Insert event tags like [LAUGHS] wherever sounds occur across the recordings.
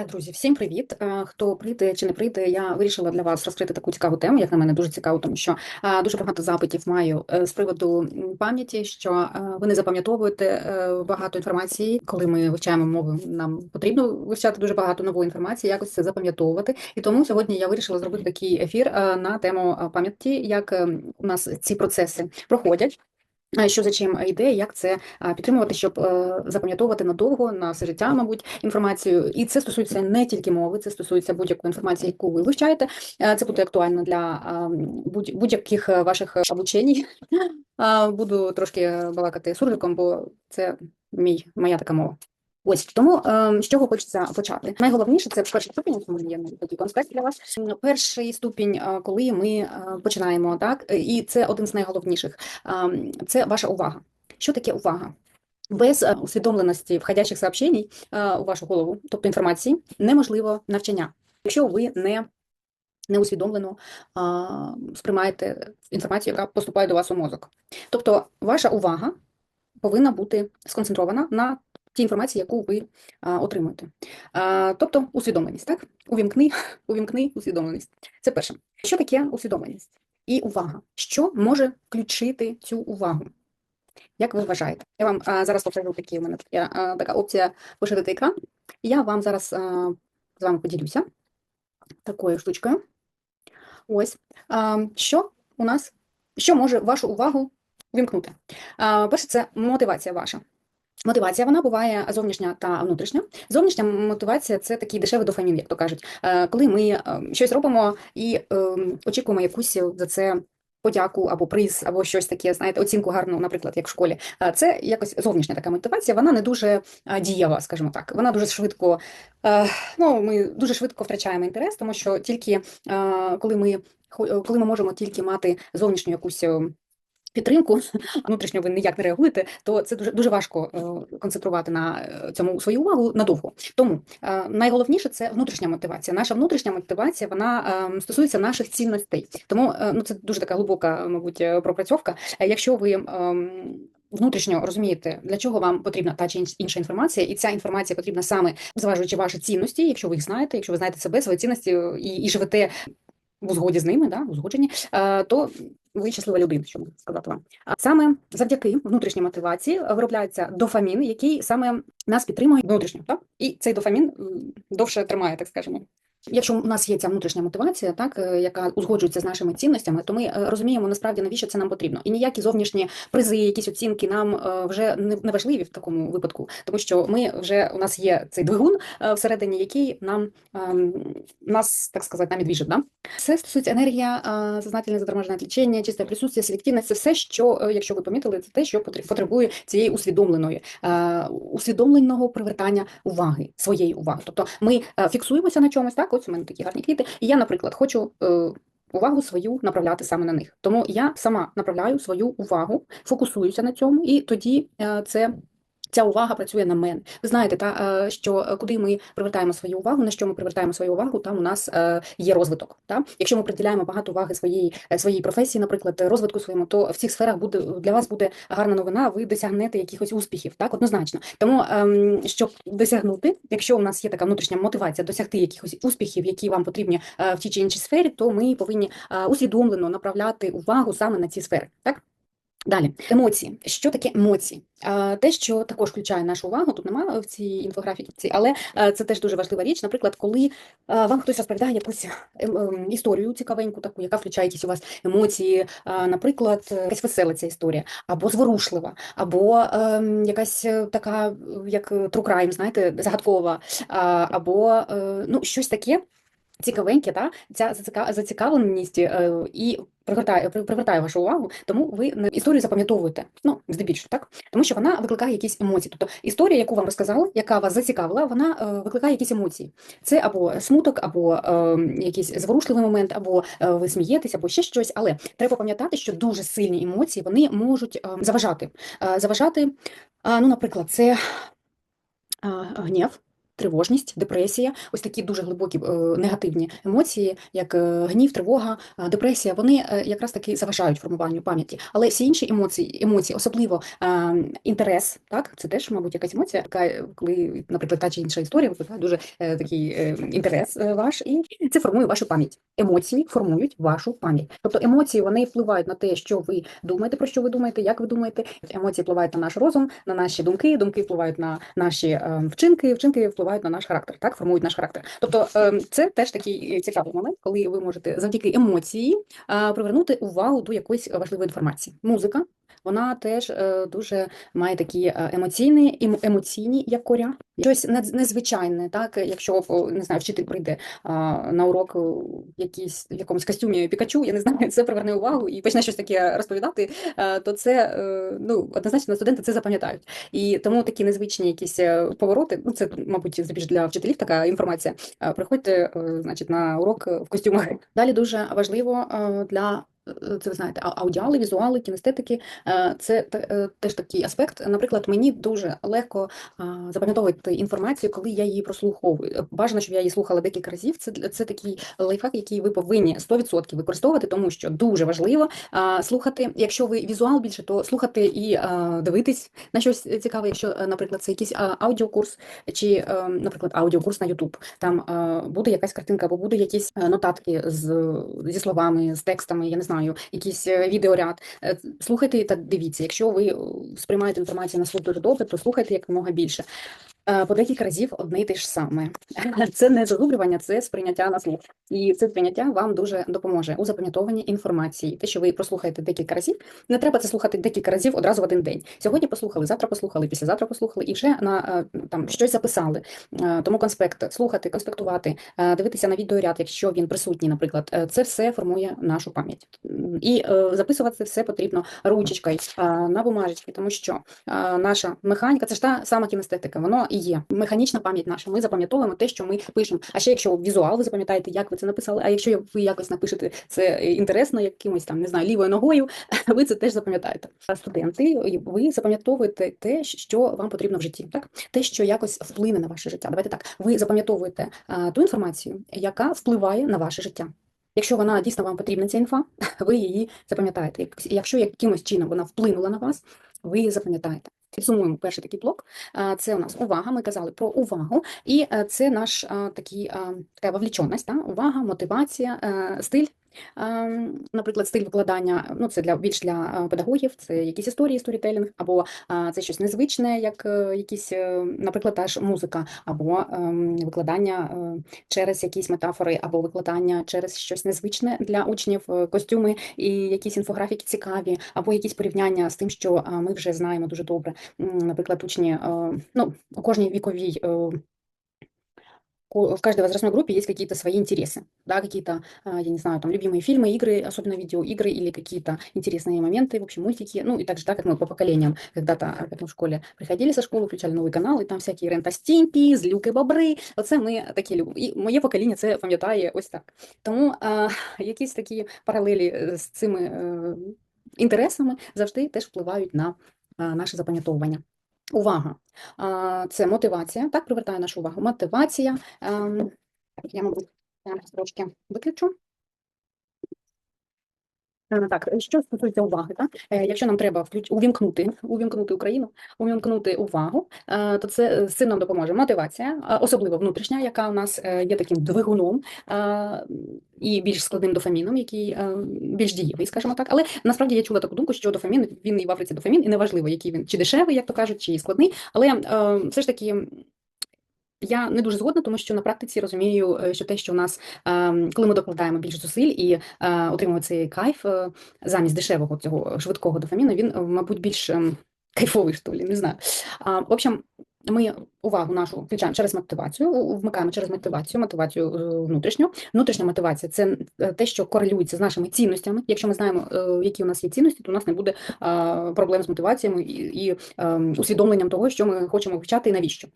Так, друзі, всім привіт. Е, Хто прийде чи не прийде, я вирішила для вас розкрити таку цікаву тему, як на мене дуже цікаво, тому що е, дуже багато запитів маю е, з приводу пам'яті, що ви не запам'ятовуєте багато інформації. Коли ми вивчаємо мову, нам потрібно вивчати дуже багато нової інформації, якось це запам'ятовувати. І тому сьогодні я вирішила зробити такий ефір на тему пам'яті, як у нас ці процеси проходять. Що за чим йде, як це підтримувати, щоб е, запам'ятовувати надовго на все життя, мабуть, інформацію. І це стосується не тільки мови, це стосується будь-якої інформації, яку ви вивчаєте. Е, Це буде актуально для будь- будь-яких е, ваших обучень. [LAUGHS] Буду трошки балакати суржиком, бо це мій, моя така мова. Ось тому е, з чого хочеться почати. Найголовніше це перший ступінь, тому є такий конспект для вас. Перший ступінь, е, коли ми е, починаємо, так е, і це один з найголовніших. Це ваша увага. Що таке увага? Без усвідомленості входящих сообщень у вашу голову, тобто інформації, неможливо навчання. Якщо ви не неусвідомлено а, сприймаєте інформацію, яка поступає до вас у мозок. Тобто ваша увага повинна бути сконцентрована на тій інформації, яку ви а, отримуєте. А, тобто усвідомленість, так? Увімкни, [LAUGHS] увімкни усвідомленість. Це перше. Що таке усвідомленість? І увага. Що може включити цю увагу? Як ви вважаєте? Я вам а, зараз покажу такі у мене тут а, така опція поширити екран. Я вам зараз а, з вами поділюся такою штучкою. Ось. А, що у нас, що може вашу увагу увімкнути? Перше, це мотивація ваша. Мотивація вона буває зовнішня та внутрішня. Зовнішня мотивація це такий дешевий дофамін, як то кажуть. Е, Коли ми е, щось робимо і е, очікуємо якусь за це подяку або приз, або щось таке, знаєте, оцінку гарну, наприклад, як в школі. Це якось зовнішня така мотивація. Вона не дуже дієва, скажімо так. Вона дуже швидко. Ну, ми дуже швидко втрачаємо інтерес, тому що тільки коли ми коли ми можемо тільки мати зовнішню якусь. Підтримку внутрішньо ви ніяк не реагуєте, то це дуже дуже важко е, концентрувати на е, цьому свою увагу надовго. Тому е, найголовніше це внутрішня мотивація. Наша внутрішня мотивація вона е, стосується наших цінностей. Тому ну це дуже така глибока, мабуть, пропрацьовка. Якщо ви ем, внутрішньо розумієте, для чого вам потрібна та чи інш- інша інформація, і ця інформація потрібна саме зважуючи ваші цінності, якщо ви їх знаєте, якщо ви знаєте себе, свої цінності і, і живете в узгоді з ними, да, в узгодженні, е, то ви щаслива людина, що можу сказати вам. Саме завдяки внутрішній мотивації виробляється дофамін, який саме нас підтримує внутрішньо, так? І цей дофамін довше тримає, так скажемо. Якщо у нас є ця внутрішня мотивація, так е, яка узгоджується з нашими цінностями, то ми е, розуміємо насправді навіщо це нам потрібно. І ніякі зовнішні призи, якісь оцінки нам е, вже не важливі в такому випадку, тому що ми вже у нас є цей двигун всередині, який нам ем, нас так сказати нам двіжить. Да? Це стосується енергія, сознательне заторможене відлічення, чисте присутствие, селективність. Це все, що, якщо ви помітили, це те, що потр- потребує цієї усвідомленої, усвідомленого привертання уваги, своєї уваги. Тобто ми фіксуємося на чомусь, так, ось у мене такі гарні квіти, і я, наприклад, хочу. е, Увагу свою направляти саме на них. Тому я сама направляю свою увагу, фокусуюся на цьому, і тоді е, це Ця увага працює на мене. Ви знаєте, та е, що е, куди ми привертаємо свою увагу, на що ми привертаємо свою увагу, там у нас е, є розвиток. Та якщо ми приділяємо багато уваги своїй своїй професії, наприклад, розвитку своєму, то в цих сферах буде для вас буде гарна новина. Ви досягнете якихось успіхів, так однозначно. Тому ем, щоб досягнути, якщо у нас є така внутрішня мотивація досягти якихось успіхів, які вам потрібні в тій чи іншій сфері, то ми повинні усвідомлено направляти увагу саме на ці сфери. Так. Далі, емоції. Що таке емоції? Те, що також включає нашу увагу, тут немає в цій інфографіці, але е, це теж дуже важлива річ. Наприклад, коли е, вам хтось розповідає якусь ем, ем, історію цікавеньку, таку, яка включає якісь у вас емоції, наприклад, е, якась весела ця історія, або зворушлива, або ем, якась е, така, е, як е, true crime, знаєте, загадкова, або е, ну, щось таке. Цікавеньке, та ця зацікавленість е, і привертає, при- привертає вашу увагу, тому ви історію запам'ятовуєте. Ну, здебільшого, так? Тому що вона викликає якісь емоції. Тобто історія, яку вам розказали, яка вас зацікавила, вона е, викликає якісь емоції. Це або смуток, або е, якийсь зворушливий момент, або е, ви смієтесь, або ще щось. Але треба пам'ятати, що дуже сильні емоції вони можуть заважати. Заважати, ну, наприклад, це гнів. Тривожність, депресія, ось такі дуже глибокі е, негативні емоції, як е, гнів, тривога, е, депресія, вони якраз таки заважають формуванню пам'яті. Але всі інші емоції, емоції, особливо інтерес, так це теж, мабуть, якась емоція, яка коли, наприклад, та чи інша історія викликає дуже такий інтерес ваш, і це формує вашу пам'ять. Емоції формують вашу пам'ять. Тобто емоції вони впливають на те, що ви думаєте, про що ви думаєте, як ви думаєте. Емоції впливають на наш розум, на наші думки, думки впливають на наші е, вчинки, вчинки впливають на наш характер, так формують наш характер. Тобто е, це теж такий е, цікавий момент, коли ви можете завдяки емоції е, привернути увагу до якоїсь важливої інформації. Музика. Вона теж е, дуже має такі е, емоційні, ем- емоційні якоря. Щось незвичайне, так якщо не знаю, вчитель прийде на урок о, якийсь в якомусь костюмі Пікачу, я не знаю, [LAUGHS] це приверне увагу і почне щось таке розповідати, е, то це е, ну однозначно студенти це запам'ятають. І тому такі незвичні якісь е, повороти. Ну це, мабуть, більш для вчителів така інформація. Е, Приходьте, е, значить, на урок е, в костюмах. Далі дуже важливо е, для е, це ви знаєте, аудіали, візуали, кінестетики. е, Це е, теж такий аспект. Наприклад, мені дуже легко запам'ятовувати інформацію, коли я її прослуховую. Бажано, щоб я її слухала декілька разів. Це це такий лайфхак, який ви повинні 100% використовувати, тому що дуже важливо слухати. Якщо ви візуал більше, то слухати і дивитись на щось цікаве. Якщо, е, наприклад, це якийсь аудіокурс чи, е, наприклад, аудіокурс на YouTube, там е, буде якась картинка або буде якісь е, нотатки з зі словами, з текстами, я не знаю, якийсь е, відеоряд. Е, Слухайте та дивіться. Якщо ви е, сприймаєте інформацію на добре, то слухайте якомога більше. Е, По декілька разів одне й те ж саме. [LAUGHS] Це не загублювання, це сприйняття на слух. І це сприйняття вам дуже допоможе у запам'ятовуванні інформації. Те, що ви прослухаєте декілька разів, не треба це слухати декілька разів одразу в один день. Сьогодні послухали, завтра послухали, післязавтра послухали і вже на е, там щось записали. Е, Тому конспект слухати, конспектувати, дивитися на відеоряд, якщо він присутній, наприклад, це все формує нашу пам'ять. І записувати все потрібно ручечкою на бумажечки, тому що наша механіка це ж та сама кінестетика, воно і є. Механічна пам'ять наша. Ми запам'ятовуємо те, що ми пишемо. А ще якщо візуал, ви запам'ятаєте, як ви це написали. А якщо ви якось напишете це інтересно, якимось там не знаю, лівою ногою, [LAUGHS] ви це теж запам'ятаєте. А Студенти, ви запам'ятовуєте те, що вам потрібно в житті, так те, що якось вплине на ваше життя. Давайте так. Ви запам'ятовуєте ту інформацію, яка впливає на ваше життя. Якщо вона дійсно вам потрібна, ця інфа, [LAUGHS] ви її запам'ятаєте. Якщо якимось чином вона вплинула на вас, ви її запам'ятаєте. Підсумуємо перший такий блок. Це у нас увага. Ми казали про увагу, і е, це наш такий така вовліченість, увага, мотивація, е, стиль. А, Наприклад, стиль викладання, ну це для більш для педагогів, це якісь історії, сторітелінг, або це щось незвичне, як е, якісь, е, наприклад, та ж музика, або ем, викладання е, через якісь метафори, або викладання через щось незвичне для учнів, е, костюми і якісь інфографіки цікаві, або якісь порівняння з тим, що ми вже знаємо дуже добре. Наприклад, учні, е, ну, у кожній віковій е, ко- в каждой возрастной группе есть какие-то свои интересы, да, какие-то, а, я не знаю, там, любимые фильмы, игры, особенно видеоигры или какие-то интересные моменты, в общем, мультики, ну, и также, так, как мы по поколениям, когда-то, а, как мы в школе приходили со школы, включали новый канал, і там всякі Рента Стімпі, Злюки Бобри, оце ми такі любимо. І моє покоління це пам'ятає ось так. Тому а, [LAUGHS] якісь такі паралелі е, з цими е, інтересами завжди теж впливають на а, наше запам'ятовування. Увага! Це мотивація, так, привертає нашу увагу. Мотивація. ем, я, мабуть, трошки виключу. Е, Так, що стосується уваги, так? Е, Якщо нам треба увімкнути, увімкнути Україну, увімкнути увагу, е, то це е, з цим нам допоможе мотивація, особливо внутрішня, яка у нас е, є таким двигуном е, і більш складним дофаміном, який е, більш дієвий, скажімо так. Але насправді я чула таку думку, що дофамін він і в Африці дофамін, і неважливо, який він чи дешевий, як то кажуть, чи складний, але е, все ж таки. Я не дуже згодна, тому що на практиці розумію, е, що те, що у нас, ем, коли ми докладаємо більше зусиль і е, отримуємо цей кайф е, замість дешевого цього швидкого дофаміну, він, мабуть, більш ем, кайфовий, що ли, не знаю. В общем, ми увагу нашу включаємо через мотивацію, вмикаємо через мотивацію, мотивацію внутрішню. Внутрішня мотивація це те, що корелюється з нашими цінностями. Якщо ми знаємо, які у нас є цінності, то у нас не буде проблем з мотиваціями і, і ем, усвідомленням того, що ми хочемо вивчати і навіщо.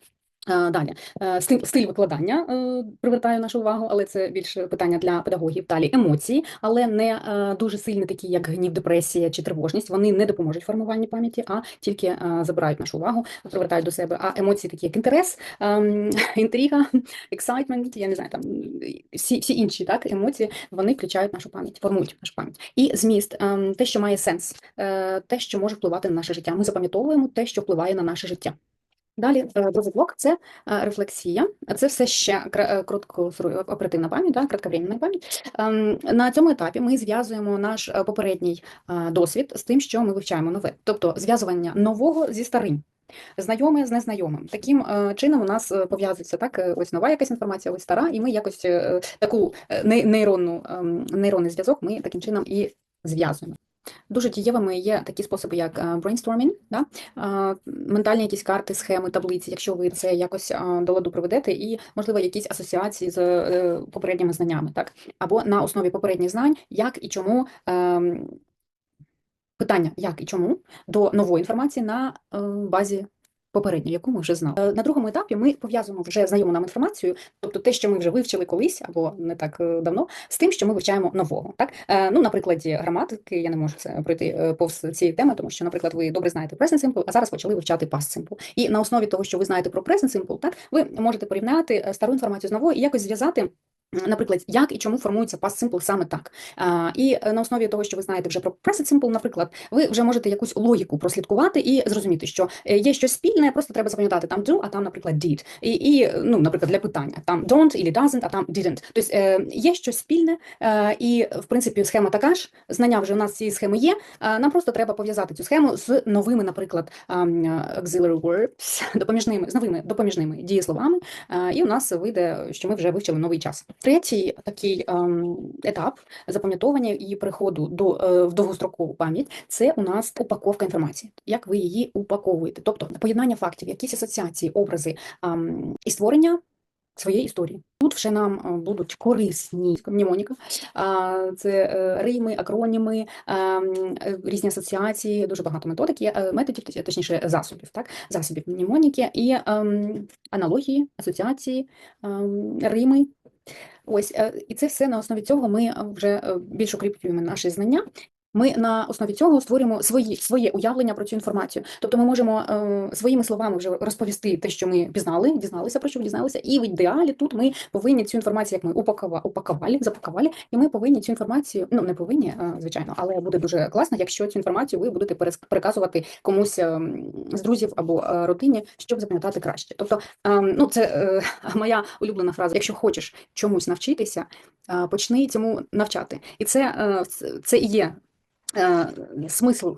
Е, Далі Е, стиль, викладання е, привертає нашу увагу, але це більше питання для педагогів. Далі емоції, але не дуже сильні, такі як гнів, депресія чи тривожність. Вони не допоможуть формуванні пам'яті, а тільки забирають нашу увагу, привертають до себе. А емоції, такі як інтерес, ем, [LAUGHS] інтрига, ексайтмент, я не знаю, там всі, всі інші так емоції, вони включають нашу пам'ять, формують нашу пам'ять. І зміст, ем, те, що має сенс, те, що може впливати на наше життя. Ми запам'ятовуємо те, що впливає на наше життя. Далі е, другий блок це е, рефлексія. Це все ще е, оперативна пам'ять, да, кратковременна пам'ять. Ем, На цьому етапі ми зв'язуємо наш е, попередній е, досвід з тим, що ми вивчаємо нове, тобто зв'язування нового зі старим. Знайоме з незнайомим. Таким е, чином у нас е, пов'язується так, е, ось нова якась інформація, ось стара, і ми якось е, таку е, нейронну, ем, нейронний зв'язок ми таким чином і зв'язуємо. Дуже дієвими є такі способи, як брейнстормінг, да? е, ментальні якісь карти, схеми, таблиці, якщо ви це якось е, до ладу проведете, і, можливо, якісь асоціації з е, попередніми знаннями, так? Або на основі попередніх знань, як і чому ем, питання, як і чому до нової інформації на базі попередньої, яку ми вже знали. Е, На другому етапі ми пов'язуємо вже знайому нам інформацію, тобто те, що ми вже вивчили колись або не так е, давно, з тим, що ми вивчаємо нового. Так, Е, ну, на прикладі граматики, я не можу це пройти повз цієї теми, тому що, наприклад, ви добре знаєте present simple, а зараз почали вивчати past simple. І на основі того, що ви знаєте про present simple, так, ви можете порівняти стару інформацію з новою і якось зв'язати. Наприклад, як і чому формується past simple саме так. І на основі того, що ви знаєте вже про present simple, наприклад, ви вже можете якусь логіку прослідкувати і зрозуміти, що е, є щось спільне, просто треба запам'ятати там do, а там, наприклад, did. І, і ну, наприклад, для питання там don't і doesn't, а там didn't. Тобто е, є щось спільне, е, і в принципі схема така ж. Знання вже у нас цієї схеми є. Нам просто треба пов'язати цю схему з новими, наприклад, auxiliary verbs, допоміжними з новими допоміжними дієсловами. І у нас вийде, що ми вже вивчили новий час. Третій такий ем, етап запам'ятовування і переходу до е, в довгострокову пам'ять це у нас упаковка інформації. Як ви її упаковуєте? Тобто поєднання фактів, якісь асоціації, образи і створення своєї історії. Тут вже нам е, будуть корисні мнемоніка, це е, рими, акроніми, ем, різні асоціації, дуже багато методик є, е, методів, точніше засобів, так? засобів мнемоніки і ем, аналогії, асоціації, рими. Ось, е, і це все на основі цього ми е, вже е, більш укріплюємо наші знання. Ми на основі цього створюємо свої, своє уявлення про цю інформацію. Тобто ми можемо е, своїми словами вже розповісти те, що ми пізнали, дізналися про що дізналися, і в ідеалі тут ми повинні цю інформацію, як ми упакова, упакували, запакували, і ми повинні цю інформацію, ну не повинні, звичайно, але буде дуже класно, якщо цю інформацію ви будете переказувати комусь е, з друзів або е, родині, щоб запам'ятати краще. Тобто, е, ну це е, [LAUGHS] моя улюблена фраза: якщо хочеш чомусь навчитися, е, почни цьому навчати. І це, е, це і є. Е, Смисл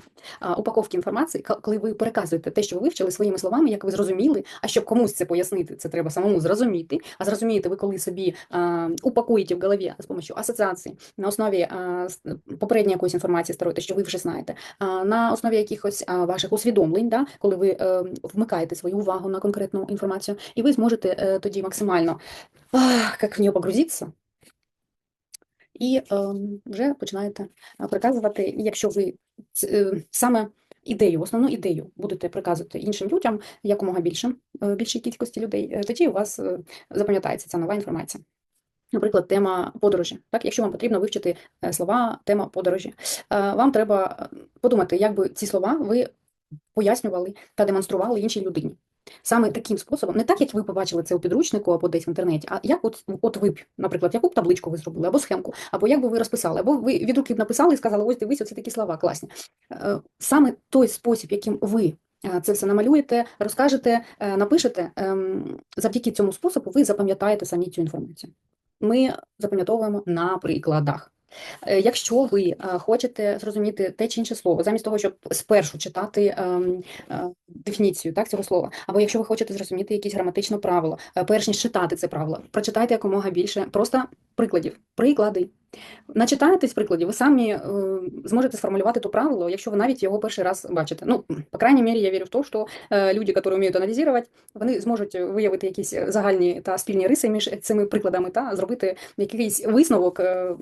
е, упаковки інформації, коли ви переказуєте те, що ви вивчили своїми словами, як ви зрозуміли, а щоб комусь це пояснити, це треба самому зрозуміти. А зрозумієте ви, коли собі е, упакуєте в голові з допомогою асоціації на основі е, попередньої якоїсь інформації старої, що ви вже знаєте, на основі якихось ваших усвідомлень, да, коли ви вмикаєте свою увагу на конкретну інформацію, і ви зможете тоді максимально як в нього погрузитися, і ем, вже починаєте приказувати. І якщо ви е, саме ідею, основну ідею будете приказувати іншим людям, якомога більшим, е, більшій кількості людей, е, тоді у вас е, запам'ятається ця нова інформація. Наприклад, тема подорожі. Так, якщо вам потрібно вивчити е, слова, тема подорожі, е, вам треба е, подумати, як би ці слова ви пояснювали та демонстрували іншій людині. Саме таким способом, не так, як ви побачили це у підручнику або десь в інтернеті, а як от, от ви б, наприклад, яку б табличку ви зробили, або схемку, або як би ви розписали, або ви від руки б написали і сказали, ось дивись, оце такі слова класні. Е, Саме той спосіб, яким ви е, це все намалюєте, розкажете, е, напишете, ем, завдяки цьому способу ви запам'ятаєте самі цю інформацію. Ми запам'ятовуємо на прикладах. Е, Якщо ви е, хочете зрозуміти те чи інше слово, замість того, щоб спершу читати ем, е, дефініцію так, цього слова, або якщо ви хочете зрозуміти якісь граматичне правило, перш ніж читати це правило, прочитайте якомога більше просто прикладів, приклади. Начитаєтесь прикладів, ви самі е, зможете сформулювати то правило, якщо ви навіть його перший раз бачите. Ну, по крайній мірі, я вірю в те, що е, люди, які вміють аналізувати, вони зможуть виявити якісь загальні та спільні риси між цими прикладами та зробити якийсь висновок, е,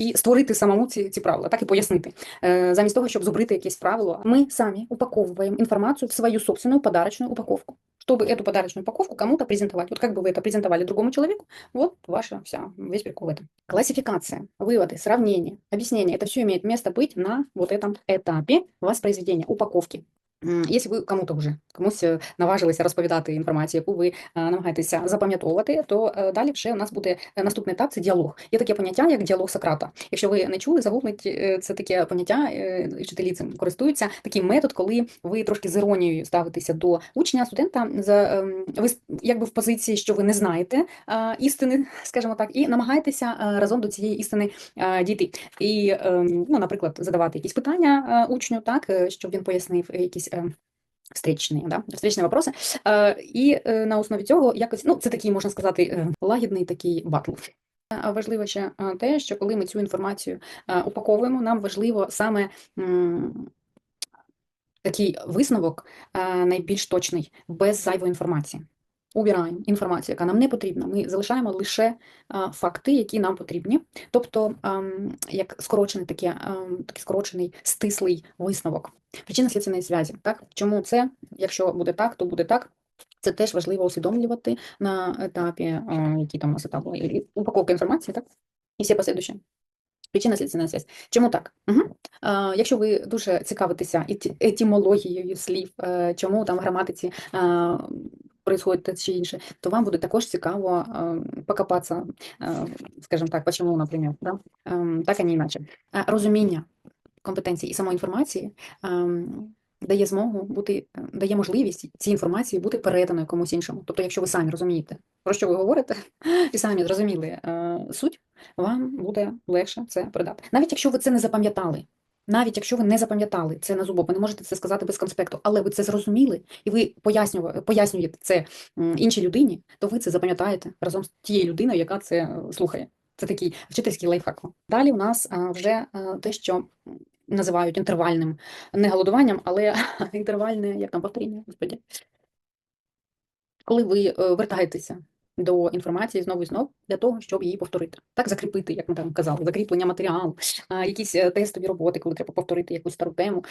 і створити самому ці, ці правила, так і пояснити. Е, замість того, щоб зубрити якесь правило, ми самі упаковываем информацию в свою собственную подарочную упаковку, чтобы эту подарочную упаковку кому-то презентовать. Вот как бы вы это презентовали другому человеку, вот ваша вся, весь прикол в этом. Классификация, выводы, сравнение, объяснение, это все имеет место быть на вот этом этапе воспроизведения, упаковки. Якщо ви кому-то вже комусь е, наважилися розповідати інформацію, яку ви е, намагаєтеся запам'ятовувати, то е, далі вже у нас буде наступний етап це діалог. Є таке поняття, як діалог Сократа. Якщо ви не чули, загугліть е, це таке поняття, вчителі цим користуються. Такий метод, коли ви трошки з іронією ставитеся до учня, студента, за ем, ви якби в позиції, що ви не знаєте істини, [LAUGHS] скажімо так, і намагаєтеся разом до цієї істини дійти. І, ем, ну, наприклад, задавати якісь питання учню, так, щоб він пояснив е, якісь е, встречні, да, встречні вопроси. Е, і е, на основі цього якось, ну, це такий, можна сказати, лагідний такий батл. Важливо ще те, що коли ми цю інформацію упаковуємо, нам важливо саме такий висновок найбільш точний, без зайвої інформації. Убираємо інформацію, яка нам не потрібна. Ми залишаємо лише факти, які нам потрібні. Тобто, як скорочений таке, такий скорочений стислий висновок. Причина слідственної зв'язі. Так? Чому це? Якщо буде так, то буде так. Це теж важливо усвідомлювати на етапі, який там у нас етап, був, і упаковка інформації, так? І всі послідуючі. Причина слідственна зв'язь. Чому так? Угу. Е, якщо ви дуже цікавитеся еті- етимологією слів, е, чому там в граматиці е, происходит чи інше, то вам буде також цікаво покопатися, скажімо так, почему, наприклад, да? Так, а не іначе. Е, Розуміння компетенції і самоінформації дає змогу бути, дає можливість цій інформації бути переданою комусь іншому. Тобто, якщо ви самі розумієте, про що ви говорите, [LAUGHS] і самі зрозуміли е, суть, вам буде легше це передати. Навіть якщо ви це не запам'ятали, навіть якщо ви не запам'ятали це на зубок, ви не можете це сказати без конспекту, але ви це зрозуміли, і ви пояснюєте це іншій людині, то ви це запам'ятаєте разом з тією людиною, яка це е, слухає. Це такий вчительський лайфхак. Далі у нас вже е, те, що називають інтервальним не голодуванням, але [LAUGHS] інтервальне, як там повторіння, господі. Коли ви е, вертаєтеся до інформації знову і знову для того, щоб її повторити. Так, закріпити, як ми там казали, закріплення матеріалу, якісь е, тестові роботи, коли треба повторити якусь стару тему.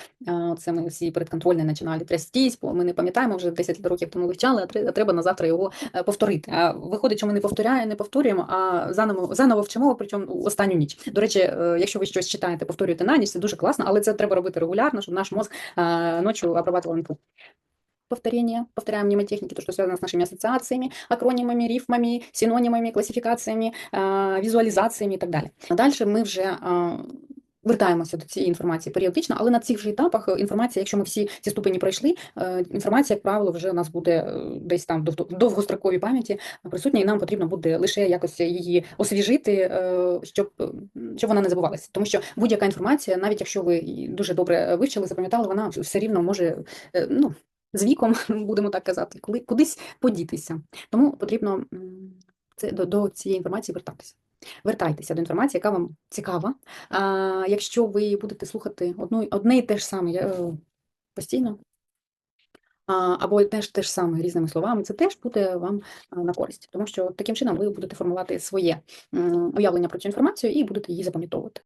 Це ми всі передконтрольні починали трястись, бо ми не пам'ятаємо вже 10 років тому вивчали, а треба на завтра його е, повторити. А виходить, що ми не повторяємо, не повторюємо, а заново заново вчимо, причому останню ніч. До речі, е, якщо ви щось читаєте, повторюєте на ніч, це дуже класно, але це треба робити регулярно, щоб наш мозг а, ночью обрабатывал инфу повторение, повторяем мнемотехники, то, что связано с нашими ассоциациями, акронимами, рифмами, синонимами, классификациями, а, візуалізаціями і так далі. Далі ми вже вертаємося до цієї інформації періодично, але на цих же етапах е, інформація, якщо ми всі ці ступені пройшли, е, інформація, як правило, вже у нас буде е, десь там в дов- довгостроковій пам'яті присутня, і нам потрібно буде лише якось її освіжити, е, щоб, е, щоб вона не забувалася. Тому що будь-яка інформація, навіть якщо ви дуже добре вивчили, запам'ятали, вона все рівно може е, ну, з віком, [LAUGHS] будемо так казати, коли кудись подітися. Тому потрібно це до, до цієї інформації вертатися. Вертайтеся до інформації, яка вам цікава. А, якщо ви будете слухати одну, одне і те ж саме е, постійно, а, або одне ж те ж саме різними словами, це теж буде вам на користь, тому що таким чином ви будете формувати своє уявлення про цю інформацію і будете її запам'ятовувати.